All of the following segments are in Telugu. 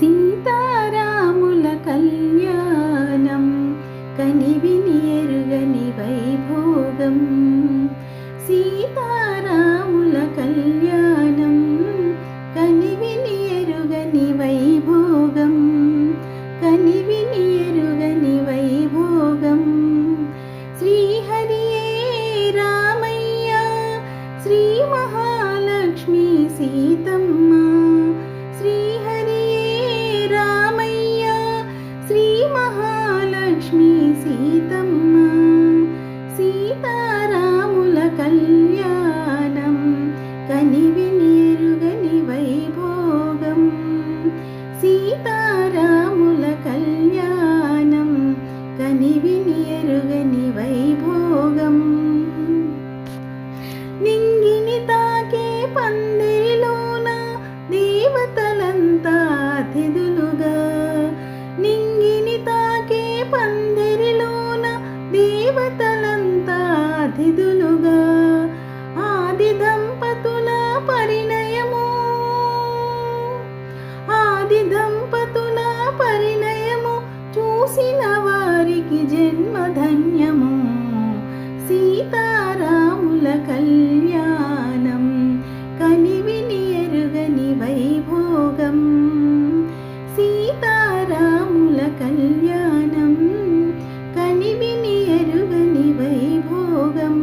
సీతారాముల కళ్యాణం కనివిని ఎరుగని వైభోగం. సీతారాముల కళ్యాణం కనివిని ఎరుగని వైభోగం. కనివిని సీతమ్మ సీతారాముల కళ్యాణం కనివి ఎరుగని వైభోగం. సీతారాముల కళ్యాణం కనివి ఎరుగని వైభోగం. నింగిని తాకే పందిరిలోన చూసిన వారికి జన్మధన్యము. సీతారాముల కళ్యాణం కనివిని ఎరుగని వైభోగం. సీతారాముల కళ్యాణం కనివిని ఎరుగని వైభోగం.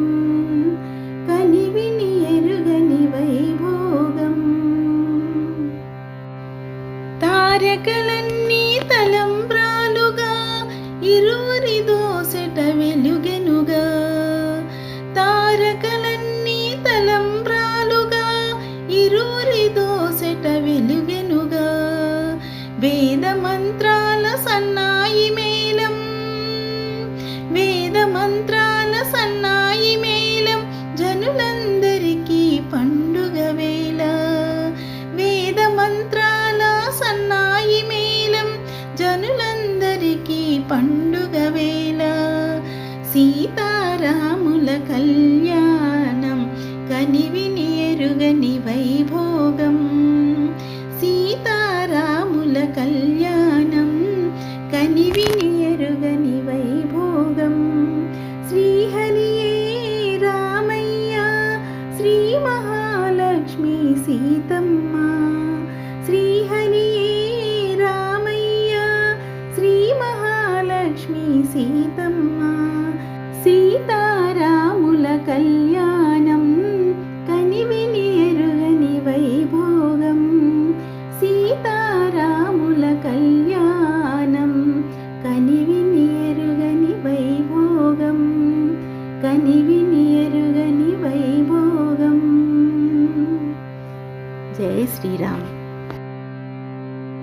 కనివిని ఎరుగని వైభోగం. తారకలన్నీ இருவரிதோ సీతారాముల కళ్యాణం కనివిని ఎరుగని వైభోగం. సీతారాముల కళ్యాణం కనివిని ఎరుగని వైభోగం. జై శ్రీరామ్